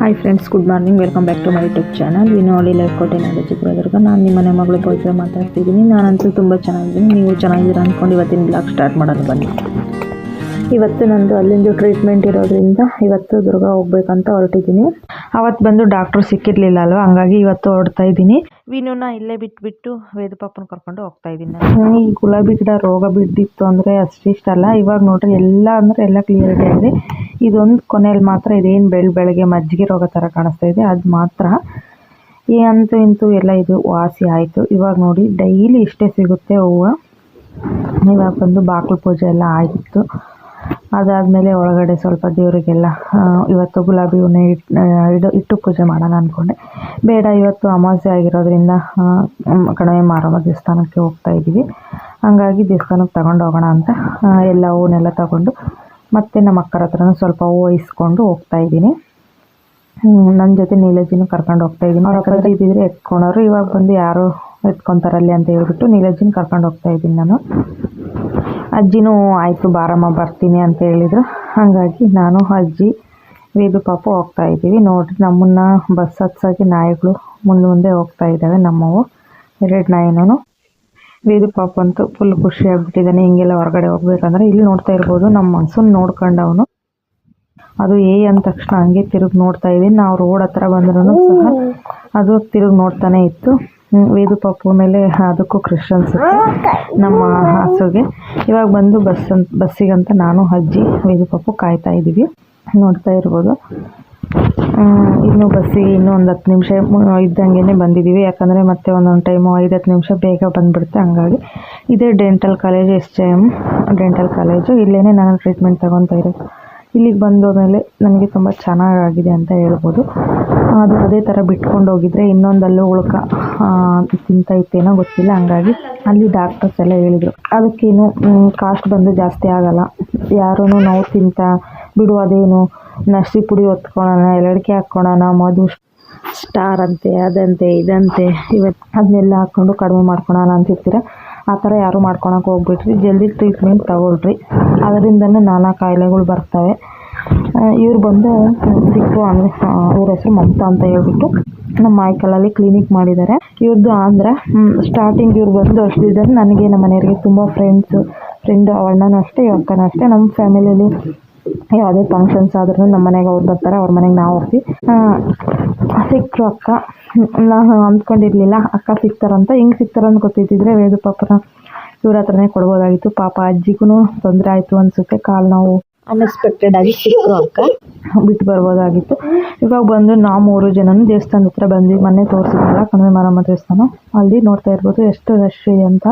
Hi friends good morning welcome back to my YouTube channel Vinoli life ಕೋಟೆ ನಾಡು ಚಿತ್ರದುರ್ಗ ನಾನು ನಿಮ್ಮ ಮನೆ ಮಗಳು ಪವಿತ್ರ ಮಾತಾಡ್ತಿದ್ದೀನಿ. ನಾನಂತೂ ತುಂಬ ಚೆನ್ನಾಗಿದ್ದೀನಿ. ನೀವು ಚೆನ್ನಾಗಿದ್ದೀರಾ ಅಂದ್ಕೊಂಡು ಇವತ್ತಿನ ಬ್ಲಾಗ್ ಸ್ಟಾರ್ಟ್ ಮಾಡೋದು ಬನ್ನಿ. ಇವತ್ತು ನಂದು ಅಲ್ಲಿಂದು ಟ್ರೀಟ್ಮೆಂಟ್ ಇರೋದ್ರಿಂದ ಇವತ್ತು ದುರ್ಗ ಹೋಗ್ಬೇಕಂತ ಹೊರಟಿದ್ದೀನಿ. ಅವತ್ತು ಬಂದು ಡಾಕ್ಟ್ರು ಸಿಕ್ಕಿರ್ಲಿಲ್ಲ ಅಲ್ವಾ ಹಂಗಾಗಿ ಇವತ್ತು ಹೊರಡ್ತಾ ಇದ್ದೀನಿ. ವಿನೂನ ಇಲ್ಲೇ ಬಿಟ್ಬಿಟ್ಟು ವೇದಪಾಪನ ಕರ್ಕೊಂಡು ಹೋಗ್ತಾ ಇದ್ದೀನಿ ಈ ಗುಲಾಬಿ ಗಿಡ ರೋಗ ಬಿದ್ದಿತ್ತು ಅಂದರೆ ಅಷ್ಟಿಷ್ಟಲ್ಲ ಇವಾಗ ನೋಡ್ರಿ ಎಲ್ಲ ಅಂದರೆ ಎಲ್ಲ ಕ್ಲಿಯರಿಟಿ ಆಗಿದೆ ಇದೊಂದು ಕೊನೆಯಲ್ಲಿ ಮಾತ್ರ ಇದೇನು ಬೆಳ್ ಬೆಳಗ್ಗೆ ಮಜ್ಜಿಗೆ ರೋಗ ಥರ ಕಾಣಿಸ್ತಾ ಇದೆ. ಅದು ಮಾತ್ರ. ಈ ಅಂತೂ ಇಂತೂ ಎಲ್ಲ ಇದು ವಾಸಿ ಆಯಿತು. ಇವಾಗ ನೋಡಿ ಡೈಲಿ ಇಷ್ಟೇ ಸಿಗುತ್ತೆ ಹೂವು. ಇವಾಗ ಬಂದು ಬಾಗಿಲು ಪೂಜೆ ಎಲ್ಲ ಆಯಿತು. ಅದಾದಮೇಲೆ ಒಳಗಡೆ ಸ್ವಲ್ಪ ದೇವರಿಗೆಲ್ಲ ಇವತ್ತು ಗುಲಾಬಿ ಹೂವನ್ನ ಇಟ್ಟು ಇಡು, ಇಟ್ಟು ಪೂಜೆ ಮಾಡೋಣ ಅಂದ್ಕೊಂಡೆ ಬೇಡ, ಇವತ್ತು ಅಮಾವಾಸ್ಯೆ ಆಗಿರೋದ್ರಿಂದ ಕಣವೆ ಮಾರಮ್ಮ ದೇವಸ್ಥಾನಕ್ಕೆ ಹೋಗ್ತಾ ಇದ್ದೀವಿ. ಹಂಗಾಗಿ ದೇವಸ್ಥಾನಕ್ಕೆ ತಗೊಂಡು ಹೋಗೋಣ ಅಂತ ಎಲ್ಲ ಹೂವನ್ನೆಲ್ಲ ತಗೊಂಡು ಮತ್ತೆ ನಮ್ಮ ಅಕ್ಕರ ಹತ್ರನೂ ಸ್ವಲ್ಪ ಹೂವು ಇಸ್ಕೊಂಡು ಹೋಗ್ತಾ ಇದ್ದೀನಿ. ನನ್ನ ಜೊತೆ ನೀಲಜಿನೂ ಕರ್ಕೊಂಡು ಹೋಗ್ತಾ ಇದ್ದೀನಿ. ಅವ್ರ ಹತ್ರ ಇದ್ದಿದ್ರೆ ಇವಾಗ ಬಂದು ಯಾರು ಎತ್ಕೊತಾರಲ್ಲಿ ಅಂತ ಹೇಳ್ಬಿಟ್ಟು ನೀಲಜಿನ ಕರ್ಕೊಂಡು ಹೋಗ್ತಾ ಇದ್ದೀನಿ ನಾನು. ಅಜ್ಜಿನೂ ಆಯಿತು, ಬಾರಮ್ಮ ಬರ್ತೀನಿ ಅಂತ ಹೇಳಿದ್ರು. ಹಾಗಾಗಿ ನಾನು, ಅಜ್ಜಿ ವೇದು ಪಾಪ ಹೋಗ್ತಾ ಇದ್ದೀವಿ. ನೋಡಿರಿ, ನಮ್ಮನ್ನು ಬಸ್ ಹತ್ಸಾಗಿ ನಾಯಿಗಳು ಮುಂದೆ ಮುಂದೆ ಹೋಗ್ತಾ ಇದ್ದಾವೆ, ನಮ್ಮವು. ಎರಡು ನಾಯಿನೂ. ವೇದು ಪಾಪ ಅಂತೂ ಫುಲ್ ಖುಷಿ ಆಗ್ಬಿಟ್ಟಿದ್ದಾನೆ ಹಿಂಗೆಲ್ಲ ಹೊರಗಡೆ ಹೋಗ್ಬೇಕಂದ್ರೆ ಇಲ್ಲಿ ನೋಡ್ತಾ ಇರ್ಬೋದು. ನಮ್ಮ ಮನ್ಸನ್ನು ನೋಡ್ಕೊಂಡವನು. ಅದು ಏ ಅಂದ ತಕ್ಷಣ ಹಂಗೆ ತಿರುಗಿ ನೋಡ್ತಾ ಇದ್ದೀನಿ. ನಾವು ರೋಡ್ ಹತ್ರ ಬಂದ್ರೂ ಸಹ ಅದು ತಿರುಗಿ ನೋಡ್ತಾನೆ ಇತ್ತು. ವೇದು ಪಾಪು ಮೇಲೆ ಅದಕ್ಕೂ ಕ್ರಿಶ್ ನಮ್ಮ ಹಾಸುಗೆ. ಇವಾಗ ಬಂದು ಬಸ್ ಅಂತ ಬಸ್ಸಿಗಂತ ನಾನು, ಅಜ್ಜಿ ವೇದು ಪಾಪು ಕಾಯ್ತಾ ಇದ್ದೀವಿ. ನೋಡ್ತಾ ಇರ್ಬೋದು. ಇನ್ನೂ ಇನ್ನು ಬಸ್ಸಿಗೆ ಇನ್ನೂ ಒಂದು ಹತ್ತು ನಿಮಿಷ ಇದ್ದಂಗೆ ಬಂದಿದ್ದೀವಿ. ಯಾಕಂದರೆ ಮತ್ತೆ ಒಂದೊಂದು ಟೈಮು ಐದು ಹತ್ತು ನಿಮಿಷ ಬೇಗ ಬಂದುಬಿಡುತ್ತೆ ಹಂಗಾಗಿ. ಇದೇ dental college S J M dental college ಇಲ್ಲೇ ನಾನು ಟ್ರೀಟ್ಮೆಂಟ್ ತಗೊತಾ ಇರೋದು. ಇಲ್ಲಿಗೆ ಬಂದ ಮೇಲೆ ನನಗೆ ತುಂಬ ಚೆನ್ನಾಗಾಗಿದೆ ಅಂತ ಹೇಳ್ಬೋದು. ಅದು ಅದೇ ಥರ ಬಿಟ್ಕೊಂಡು ಹೋಗಿದ್ರೆ ಇನ್ನೊಂದಲ್ಲೂ ಉಳ್ಕ ತಿಂತೈತೆನೋ ಗೊತ್ತಿಲ್ಲ. ಹಂಗಾಗಿ ಅಲ್ಲಿ ಡಾಕ್ಟರ್ಸ್ ಎಲ್ಲ ಹೇಳಿದರು. ಅದಕ್ಕೇನು ಕಾಸ್ಟ್ ಬಂದು ಜಾಸ್ತಿ ಆಗಲ್ಲ. ಯಾರೂ ನಾವು ತಿಂತ ಬಿಡು, ಅದೇನು ನರ್ಸಿ ಪುಡಿ ಹೊತ್ಕೊಳ್ಳೋಣ ಎಲ್ಲಡಿಕೆ ಹಾಕ್ಕೊಳ್ಳೋಣ, ಮಧು ಸ್ಟಾರ್ ಅಂತೆ, ಅದಂತೆ, ಇದಂತೆ ಇವತ್ತು ಅದನ್ನೆಲ್ಲ ಹಾಕ್ಕೊಂಡು ಕಡಿಮೆ ಮಾಡ್ಕೊಳೋಣ ಅಂತಿರ್ತೀರ? ಆ ಥರ ಯಾರು ಮಾಡ್ಕೊಳಕ್ಕೆ ಹೋಗ್ಬಿಟ್ರಿ. ಜಲ್ದಿ ಟ್ರೀಟ್ಮೆಂಟ್ ತಗೊಳ್ರಿ. ಅದರಿಂದನೇ ನಾನಾ ಕಾಯಿಲೆಗಳು ಬರ್ತವೆ. ಇವ್ರು ಬಂದು ಸಿಕ್ಕು ಅಂದರೆ ಅವ್ರ ಹೆಸರು ಮಮತಾ ಅಂತ ಹೇಳ್ಬಿಟ್ಟು ನಮ್ಮ ಮಾಯ್ಕಲಲ್ಲಿ ಕ್ಲಿನಿಕ್ ಮಾಡಿದ್ದಾರೆ. ಇವ್ರದ್ದು ಆಂಧ್ರ ಸ್ಟಾರ್ಟಿಂಗ್ ಇವ್ರು ಬಂದು ಅಷ್ಟಿದ್ದಾರೆ ನನಗೆ ನಮ್ಮ ಮನೆಯವರಿಗೆ ತುಂಬ ಫ್ರೆಂಡ್ಸು ಫ್ರೆಂಡ್ ಅಣ್ಣನೂ ಅಷ್ಟೇ ಅಕ್ಕನ ಅಷ್ಟೇ. ನಮ್ಮ ಫ್ಯಾಮಿಲಿಯಲ್ಲಿ ಯಾವುದೇ ಫಂಕ್ಷನ್ಸ್ ಆದ್ರೂ ನಮ್ಮ ಮನೆಗೆ ಅವ್ರು ಬರ್ತಾರೆ ಅವ್ರ ಮನೆಗೆ ನಾವು ಹೋಗ್ತೀವಿ. ಆ, ಸಿಕ್ಕರು ಅಕ್ಕ. ನಾನು ಅಂದ್ಕೊಂಡಿರ್ಲಿಲ್ಲ ಅಕ್ಕ ಸಿಗ್ತಾರಂತ. ಹಿಂಗೆ ಸಿಗ್ತಾರಂತ ಗೊತ್ತಿದ್ದಿದ್ರೆ ವೇದು ಪಾಪನ ಇವ್ರ ಹತ್ರನೇ ಕೊಡ್ಬೋದಾಗಿತ್ತು. ಪಾಪ ಅಜ್ಜಿಗೂ ತೊಂದರೆ ಆಯಿತು ಅನಿಸುತ್ತೆ. ಕಾಲು ನೋವು ಅನ್ಎಕ್ಸ್ಪೆಕ್ಟೆಡ್ ಆಗಿ ಸಿಕ್ಕರು ಅಕ್ಕ. ಬಿಟ್ಟು ಬರ್ಬೋದಾಗಿತ್ತು. ಇವಾಗ ಬಂದು ನಾವು ಮೂರು ಜನನು ದೇವಸ್ಥಾನದ ಹತ್ರ ಬಂದ್ವಿ ಮೊನ್ನೆ ತೋರಿಸಿದ್ರಲ್ಲ ಕಣಿವೆ ಮಾರಮ್ಮ ದೇವಸ್ಥಾನ. ಅಲ್ಲಿ ನೋಡ್ತಾ ಇರ್ಬೋದು ಎಷ್ಟು ರಶ್ ಇದೆ ಅಂತ.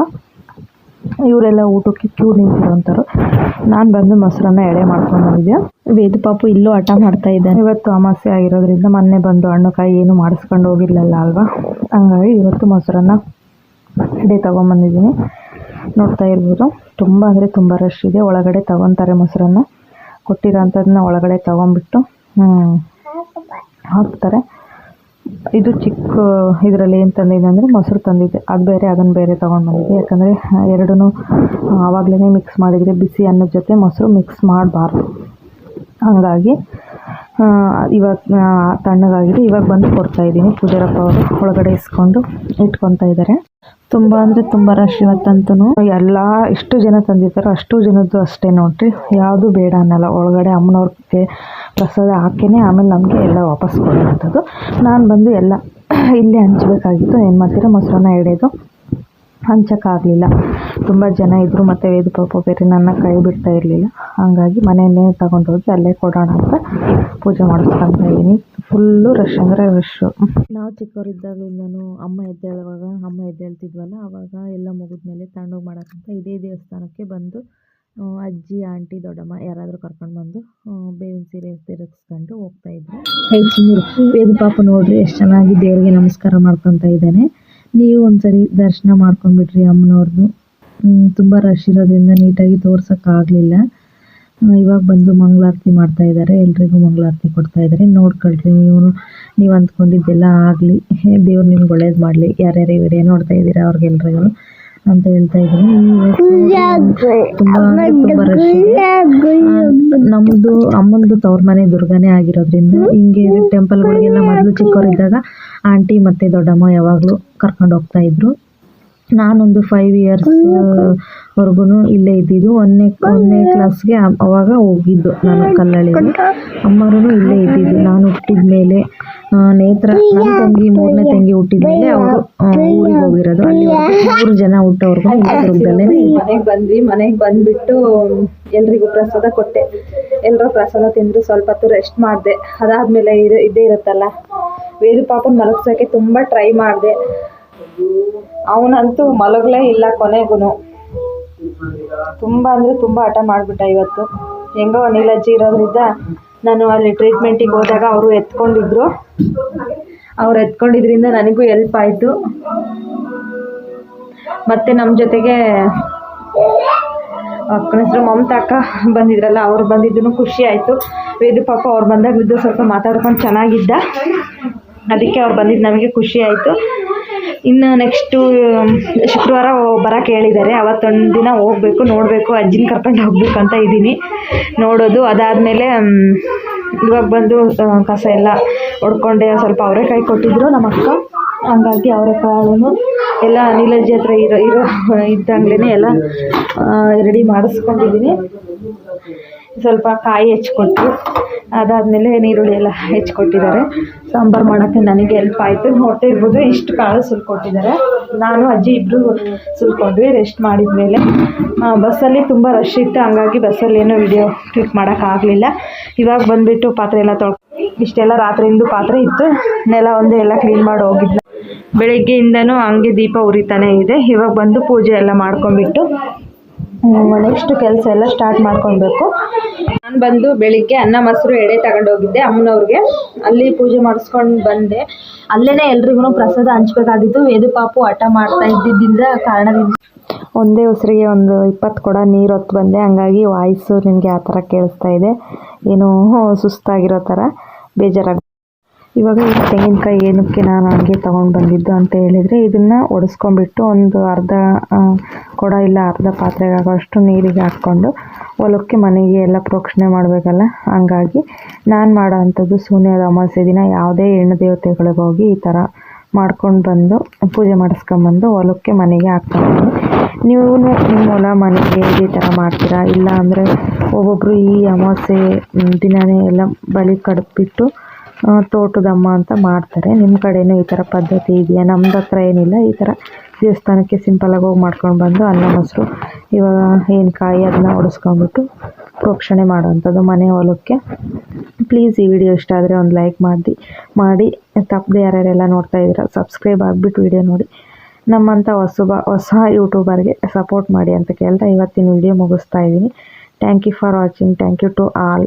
ಇವರೆಲ್ಲ ಊಟಕ್ಕೆ ಕ್ಯೂ ನಿಂತಿರೋಂಥವ್ರು. ನಾನು ಬಂದು ಮೊಸರನ್ನ ಎಳೆ ಮಾಡ್ಕೊಂಡು ಬಂದಿದ್ದೆ. ವೇದ ಪಾಪು ಇಲ್ಲೂ ಹಠ ಮಾಡ್ತಾ ಇದ್ದಾನೆ. ಇವತ್ತು ಅಮಾಸೆ ಆಗಿರೋದ್ರಿಂದ ಮೊನ್ನೆ ಬಂದು ಹಣ್ಣು ಕಾಯಿ ಏನು ಮಾಡಿಸ್ಕೊಂಡು ಹೋಗಿರ್ಲಿಲ್ಲ ಅಲ್ವಾ? ಹಂಗಾಗಿ ಇವತ್ತು ಮೊಸರನ್ನ ಎಡೆ ತೊಗೊಂಬಂದಿದ್ದೀನಿ. ನೋಡ್ತಾ ಇರ್ಬೋದು. ತುಂಬ ಅಂದರೆ ತುಂಬ ರಶ್ ಇದೆ. ಒಳಗಡೆ ತಗೊತಾರೆ ಮೊಸರನ್ನ. ಕೊಟ್ಟಿರೋಂಥದ್ದನ್ನ ಒಳಗಡೆ ತಗೊಂಬಿಟ್ಟು ಹಾಕ್ತಾರೆ. ಇದು ಚಿಕ್ಕ, ಇದರಲ್ಲಿ ಏನು ತಂದಿದೆ ಅಂದರೆ ಮೊಸರು ತಂದಿದ್ದೆ ಅದು ಬೇರೆ ಅದನ್ನು ಬೇರೆ ತೊಗೊಂಡು ಬಂದಿದ್ದೆ ಯಾಕಂದರೆ ಎರಡೂ ಆವಾಗಲೇ ಮಿಕ್ಸ್ ಮಾಡಿದರೆ ಬಿಸಿ ಅನ್ನದ ಜೊತೆ ಮೊಸರು ಮಿಕ್ಸ್ ಮಾಡಬಾರ್ದು. ಹಾಗಾಗಿ ಇವಾಗ ತಣ್ಣಗಾಗಿದೆ. ಇವಾಗ ಬಂದು ಕೊಡ್ತಾಯಿದ್ದೀನಿ ಪೂಜಾರಪ್ಪ ಅವರು ಒಳಗಡೆ ಇಸ್ಕೊಂಡು ಇಟ್ಕೊತಾ ಇದ್ದಾರೆ ತುಂಬ ಅಂದರೆ ತುಂಬ ರಶ್ ಇವತ್ತಂತೂ ಎಲ್ಲ ಎಷ್ಟು ಜನ ತಂದಿದ್ದಾರೋ ಅಷ್ಟು ಜನದ್ದು ಅಷ್ಟೇ ನೋಡ್ರಿ. ಯಾವುದು ಬೇಡ ಅನ್ನಲ್ಲ, ಒಳಗಡೆ ಅಮ್ಮನವ್ರಿಗೆ ಪ್ರಸಾದ ಹಾಕಿನೇ, ಆಮೇಲೆ ನಮಗೆ ಎಲ್ಲ ವಾಪಸ್ ಕೊಡುವಂಥದ್ದು. ನಾನು ಬಂದು ಎಲ್ಲ ಇಲ್ಲೇ ಹಂಚಬೇಕಾಗಿತ್ತು, ಏನು ಮಾಡ್ತೀರಾ, ಮೊಸರನ್ನ ಹಿಡಿದು ಹಂಚಕ್ಕಾಗಲಿಲ್ಲ. ತುಂಬ ಜನ ಇದ್ದರು ಮತ್ತು ವೇದ ಪಾಪ ಬೇರೆ ನನ್ನ ಕೈ ಬಿಡ್ತಾ ಇರಲಿಲ್ಲ. ಹಾಗಾಗಿ ಮನೆಯಲ್ಲೇ ತಗೊಂಡೋಗಿ ಅಲ್ಲೇ ಕೊಡೋಣ ಅಂತ ಪೂಜೆ ಮಾಡಿಸ್ಕೊಂತ ಇದ್ದೀನಿ. ಫುಲ್ಲು ರಶ್ ಅಂದರೆ ರಶ್ಶು ನಾವು ಚಿಕ್ಕವರಿದ್ದಾಗಲಿಂದನೂ ಅಮ್ಮ ಎದ್ದೇಳುವಾಗ, ಅಮ್ಮ ಎದ್ದೇಳ್ತಿದ್ವಲ್ಲ ಆವಾಗ ಎಲ್ಲ ಮುಗಿದ್ಮೇಲೆ ತಣ್ಣಗೆ ಮಾಡೋಕ್ಕಂತ ಇದೇ ದೇವಸ್ಥಾನಕ್ಕೆ ಬಂದು ಅಜ್ಜಿ, ಆಂಟಿ, ದೊಡ್ಡಮ್ಮ ಯಾರಾದರೂ ಕರ್ಕೊಂಡು ಬಂದು ಬೇವಿನ ಸೀರೆ ತಿರುಗಿಸ್ಕೊಂಡು ಹೋಗ್ತಾ ಇದ್ರು. ವೇದ ಪಾಪ ನೋಡ್ರಿ, ಎಷ್ಟು ಚೆನ್ನಾಗಿ ದೇವರಿಗೆ ನಮಸ್ಕಾರ ಮಾಡ್ಕೊತಾ ಇದ್ದಾನೆ. ನೀವು ಒಂದ್ಸರಿ ದರ್ಶನ ಮಾಡ್ಕೊಂಡ್ಬಿಟ್ರಿ ಅಮ್ಮನವ್ರದ್ದು ತುಂಬ ರಶ್ ಇರೋದ್ರಿಂದ ನೀಟಾಗಿ ತೋರ್ಸೋಕ್ಕಾಗಲಿಲ್ಲ. ಇವಾಗ ಬಂದು ಮಂಗಳಾರತಿ ಮಾಡ್ತಾ ಇದ್ದಾರೆ ಎಲ್ರಿಗೂ ಮಂಗಳಾರತಿ ಕೊಡ್ತಾ ಇದ್ದಾರೆ ನೋಡ್ಕೊಳ್ರಿ ನೀವು ನೀವು ಅಂದ್ಕೊಂಡಿದ್ದೆಲ್ಲ ಆಗಲಿ. ದೇವ್ರು ನಿಮ್ಗೆ ಒಳ್ಳೇದು ಮಾಡಲಿ. ಯಾರ್ಯಾರು ಇವರೇ ವಿಡಿಯೋ ನೋಡ್ತಾ ಇದ್ದೀರಾ ಅವ್ರಿಗೆಲ್ರಿಗೂ ಅಂತ ಹೇಳ್ತಾ ಇದ್ದೀನಿ. ತುಂಬ ರಶ್ ನಮ್ಮದು ಅಮ್ಮಂದು ತವ್ರ ಮನೆ ದುರ್ಗಾನೇ ಆಗಿರೋದ್ರಿಂದ ಹಿಂಗೆ ಟೆಂಪಲ್ಗಳಿಗೆಲ್ಲ ಮೊದಲು ಚಿಕ್ಕವರಿದ್ದಾಗ ಆಂಟಿ ಮತ್ತೆ ದೊಡ್ಡಮ್ಮ ಯಾವಾಗಲೂ ಕರ್ಕೊಂಡು ಹೋಗ್ತಾ ಇದ್ರು. ನಾನೊಂದು ಫೈವ್ ಇಯರ್ಸ್ ವರ್ಗು ಇಲ್ಲೇ ಇದ್ದಿದ್ದು. ಒಂದನೇ ಒಂದನೇ ಕ್ಲಾಸ್ಗೆ ಅವಾಗ ಹೋಗಿದ್ದು ನಾನು ಕಲ್ಲಳ್ಳಿ ಅಮ್ಮರೂ ಇಲ್ಲೇ ಇದ್ದಿದ್ದು. ನಾನು ಹುಟ್ಟಿದ ಮೇಲೆ ನೇತ್ರ ನನ್ನ ತಂಗಿ ಮೂರನೇ ತಂಗಿ ಹುಟ್ಟಿದ ಮೇಲೆ ಅವರು ಊರಿಗೆ ಹೋಗಿರೋದು. ಅಲ್ಲಿ ಮೂರು ಜನ ಹುಟ್ಟೋರ್ಗು ಮನೆಗೆ ಬಂದ್ವಿ ಮನೆಗೆ ಬಂದ್ಬಿಟ್ಟು ಎಲ್ರಿಗೂ ಪ್ರಸಾದ ಕೊಟ್ಟೆ. ಎಲ್ಲರೂ ಪ್ರಸಾದ ತಿಂದ್ರು ಸ್ವಲ್ಪ ಹೊತ್ತು ರೆಸ್ಟ್ ಮಾಡಿದೆ. ಅದಾದ್ಮೇಲೆ ಇದು ಇದೇ ಇರುತ್ತಲ್ಲ. ವೇದು ಪಾಪನ ಮಲಗ್ಸೋಕ್ಕೆ ತುಂಬ ಟ್ರೈ ಮಾಡಿದೆ. ಅವನಂತೂ ಮಲಗಲೇ ಇಲ್ಲ ಕೊನೆಗೂ. ತುಂಬ ಅಂದರೆ ತುಂಬ ಹಠ ಮಾಡಿಬಿಟ್ಟ ಇವತ್ತು. ಹೆಂಗೋ ನೀಲಜ್ಜಿ ಇರೋದ್ರಿಂದ ನಾನು ಅಲ್ಲಿ ಟ್ರೀಟ್ಮೆಂಟಿಗೆ ಹೋದಾಗ ಅವರು ಎತ್ಕೊಂಡಿದ್ರು. ಅವ್ರು ಎತ್ಕೊಂಡಿದ್ರಿಂದ ನನಗೂ ಹೆಲ್ಪ್ ಆಯಿತು. ಮತ್ತು ನಮ್ಮ ಜೊತೆಗೆ ಅಕ್ಕನ ಹೆಸರು ಮಮತಾ ಅಕ್ಕ ಬಂದಿದ್ರಲ್ಲ, ಅವ್ರು ಬಂದಿದ್ದು ಖುಷಿ ಆಯಿತು. ವೇದು ಪಾಪ ಅವ್ರು ಬಂದಾಗಿದ್ದು ಸ್ವಲ್ಪ ಮಾತಾಡ್ಕೊಂಡು ಚೆನ್ನಾಗಿದ್ದ. ಅದಕ್ಕೆ ಅವ್ರು ಬಂದಿದ್ದು ನಮಗೆ ಖುಷಿ ಆಯಿತು. ಇನ್ನು ನೆಕ್ಸ್ಟು ಶುಕ್ರವಾರ ಬರೋಕ್ಕೆ ಹೇಳಿದ್ದಾರೆ. ಅವತ್ತೊಂದು ದಿನ ಹೋಗಬೇಕು, ನೋಡಬೇಕು, ಅಜ್ಜಿನ ಕರ್ಕೊಂಡು ಹೋಗ್ಬೇಕು ಅಂತ ಇದ್ದೀನಿ. ನೋಡೋದು, ಅದಾದಮೇಲೆ ಇವಾಗ ಬಂದು ಕಸ ಎಲ್ಲ ಹೊಡ್ಕೊಂಡೆ ಸ್ವಲ್ಪ ಅವರೆಕಾಯಿ ಕೊಟ್ಟಿದ್ರು, ನಮ್ಮ ಅಕ್ಕ. ಹಂಗಾಗಿ ಅವರೆಕಾಳನ್ನು ಎಲ್ಲ ನೀಲಜ್ಜಿ ಹತ್ರ ಇರೋ ಇರೋ ಇದ್ದಂಗೆ ಎಲ್ಲ ರೆಡಿ ಮಾಡಿಸ್ಕೊಂಡಿದ್ದೀನಿ. ಸ್ವಲ್ಪ ಕಾಯಿ ಹೆಚ್ಕೊಟ್ಟು ಅದಾದಮೇಲೆ ನೀರುಳ್ಳಿ ಎಲ್ಲ ಹೆಚ್ಕೊಟ್ಟಿದ್ದಾರೆ. ಸಾಂಬಾರು ಮಾಡೋಕ್ಕೆ ನನಗೆ ಹೆಲ್ಪ್ ಆಯಿತು. ನೋಡ್ತಾ ಇರ್ಬೋದು ಇಷ್ಟು ಕಾಳು ಸುಲ್ಕೊಟ್ಟಿದ್ದಾರೆ. ನಾನು, ಅಜ್ಜಿ ಇಬ್ಬರು ಸುಲ್ಕೊಂಡ್ವಿ ರೆಸ್ಟ್ ಮಾಡಿದ ಮೇಲೆ ಬಸ್ಸಲ್ಲಿ ತುಂಬ ರಶ್ ಇತ್ತು. ಹಂಗಾಗಿ ಬಸ್ಸಲ್ಲಿ ಏನೂ ವಿಡಿಯೋ ಕ್ಲಿಕ್ ಮಾಡೋಕ್ಕಾಗಲಿಲ್ಲ ಇವಾಗ ಬಂದುಬಿಟ್ಟು ಪಾತ್ರೆ ಎಲ್ಲ ತೊಳ್ ಇಷ್ಟೆಲ್ಲ ರಾತ್ರಿಯಿಂದ ಪಾತ್ರೆ ಇತ್ತು. ನೆಲ ಒಂದೇ ಎಲ್ಲ ಕ್ಲೀನ್ ಮಾಡಿ ಹೋಗಿದ್ದೆ ಬೆಳಗ್ಗೆಯಿಂದನೂ ಹಂಗೆ ದೀಪ ಉರಿತಾನೆ ಇದೆ. ಇವಾಗ ಬಂದು ಪೂಜೆ ಎಲ್ಲ ಮಾಡ್ಕೊಂಡ್ಬಿಟ್ಟು ನೆಕ್ಸ್ಟ್ ಕೆಲಸ ಎಲ್ಲ ಸ್ಟಾರ್ಟ್ ಮಾಡ್ಕೊಳ್ಬೇಕು. ನಾನು ಬಂದು ಬೆಳಿಗ್ಗೆ ಅನ್ನ ಮೊಸರು ಎಡೆ ತಗೊಂಡೋಗಿದ್ದೆ. ಅಮ್ಮನವ್ರಿಗೆ ಅಲ್ಲಿ ಪೂಜೆ ಮಾಡಿಸ್ಕೊಂಡು ಬಂದೆ. ಅಲ್ಲೇ ಎಲ್ರಿಗೂ ಪ್ರಸಾದ ಹಂಚ್ಬೇಕಾಗಿತ್ತು. ವೇದು ಪಾಪು ಹಠ ಮಾಡ್ತಾ ಇದ್ದಿದ್ದಿಂದ ಕಾರಣದಿಂದ. ಒಂದೇ ಉಸಿರಿಗೆ ಒಂದು ಇಪ್ಪತ್ತು ಕೊಡ ನೀರು ಹೊತ್ತು ಬಂದೆ. ಹಂಗಾಗಿ ವಾಯ್ಸು ನಿಮಗೆ ಆ ಥರ ಕೇಳಿಸ್ತಾ ಇದೆ. ಏನೋ ಸುಸ್ತಾಗಿರೋ ಥರ ಬೇಜಾರಾಗ ಇವಾಗ ಈ ತೆಂಗಿನಕಾಯಿ ಏನಕ್ಕೆ ನಾನು ಹಂಗೆ ತೊಗೊಂಡು ಬಂದಿದ್ದು ಅಂತ ಹೇಳಿದರೆ ಇದನ್ನು ಒಡಿಸ್ಕೊಂಡ್ಬಿಟ್ಟು ಒಂದು ಅರ್ಧ ಕೊಡ ಇಲ್ಲ, ಅರ್ಧ ಪಾತ್ರೆಗೆ ಆಗೋಷ್ಟು ನೀರಿಗೆ ಹಾಕ್ಕೊಂಡು ಹೊಲಕ್ಕೆ ಮನೆಗೆ ಎಲ್ಲ ಪ್ರೋಕ್ಷಣೆ ಮಾಡಬೇಕಲ್ಲ? ಹಂಗಾಗಿ ನಾನು ಮಾಡೋ ಅಂಥದ್ದು ಶೂನ್ಯದ ಅಮಾವಾಸ್ಯೆ ದಿನ ಯಾವುದೇ ಹೆಣ್ಣು ದೇವತೆಗಳಿಗೆ ಹೋಗಿ ಈ ಥರ ಮಾಡ್ಕೊಂಡು ಬಂದು ಪೂಜೆ ಮಾಡಿಸ್ಕೊಂಬಂದು ಹೊಲಕ್ಕೆ ಮನೆಗೆ ಹಾಕ್ಕೊಂಡು ನೀವು ನಿಮ್ಮ ಹೊಲ ಮನೆಗೆ ಈ ಥರ ಮಾಡ್ತೀರಾ? ಇಲ್ಲ ಅಂದರೆ ಒಬ್ಬೊಬ್ಬರು ಈ ಅಮಾವಾಸ್ಯೆ ದಿನವೇ ಎಲ್ಲ ಬಲಿ ಕಡ್ದ್ಬಿಟ್ಟು ತೋಟದಮ್ಮ ಅಂತ ಮಾಡ್ತಾರೆ. ನಿಮ್ಮ ಕಡೆನೂ ಈ ಥರ ಪದ್ಧತಿ ಇದೆಯಾ? ನಮ್ದು ಹತ್ರ ಏನಿಲ್ಲ. ಈ ಥರ ದೇವಸ್ಥಾನಕ್ಕೆ ಸಿಂಪಲಾಗಿ ಹೋಗಿ ಮಾಡ್ಕೊಂಡು ಬಂದು ಅನ್ನ, ಮೊಸರು, ಇವಾಗ ಏನು ಕಾಯಿ ಅದನ್ನ ಒಡಿಸ್ಕೊಂಡ್ಬಿಟ್ಟು ಪ್ರೋಕ್ಷಣೆ ಮಾಡುವಂಥದ್ದು ಮನೆ ಹೊಲಕ್ಕೆ. ಪ್ಲೀಸ್ ಈ ವಿಡಿಯೋ ಇಷ್ಟ ಆದರೆ ಒಂದು ಲೈಕ್ ಮಾಡಿ ಮಾಡಿ. ತಪ್ಪದೆ ಯಾರ್ಯಾರೆಲ್ಲ ನೋಡ್ತಾ ಇದ್ದೀರಾ ಸಬ್ಸ್ಕ್ರೈಬ್ ಆಗಿಬಿಟ್ಟು ವಿಡಿಯೋ ನೋಡಿ. ನಮ್ಮಂಥ ಹೊಸಬ, ಹೊಸ ಯೂಟ್ಯೂಬರ್ಗೆ ಸಪೋರ್ಟ್ ಮಾಡಿ ಅಂತ ಕೇಳ್ತಾ ಇವತ್ತಿನ ವಿಡಿಯೋ ಮುಗಿಸ್ತಾ ಇದ್ದೀನಿ. Thank you for watching thank you to all